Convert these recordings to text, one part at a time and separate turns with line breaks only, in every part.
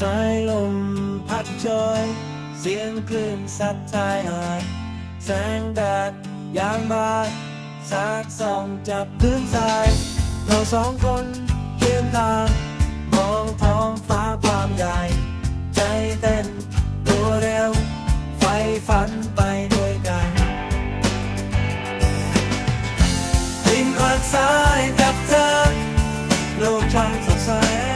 สายลมพัดโชยเสียงคลื่นซัดชายหาดแสงแดดยามบ่ายสาดส่องจับพื้นทราย เราสองคนเคียงทางมองท้องฟ้าความใหญ่ ใจเต้นตัวเร็ว ไฟฝันไปด้วยกันริมหาดทรายกับเธอโลกช่างสดใส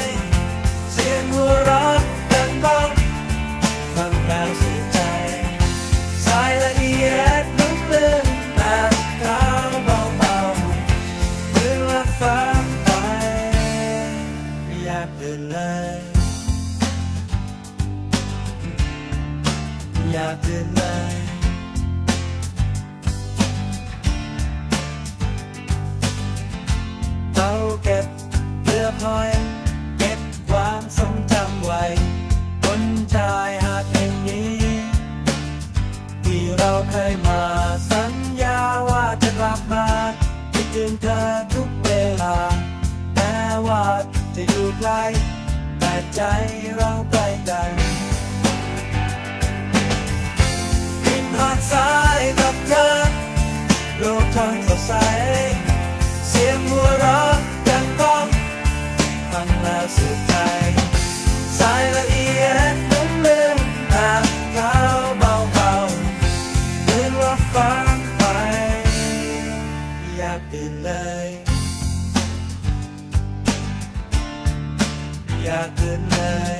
เลยอยากตื่นเลยเราเก็บเปลือกหอยเก็บความทรงจำไว้บนชายหาดแห่งนี้ ที่เราเคยมาสัญญาว่าจะกลับมาคิดถึงเธอทุกเวลาแม้ว่า จะอยู่ไกลแต่ใจเราใกล้กันริมหาดทรายกับเธอโลกทั้งสดใส เสียงหัวเราะดังก้องฟังแล้วสุดใจสายละเอียดนุ่มลื่นแบบเท้าเบาๆเหมือนว่าฟังไปอยากตื่นเลย อยา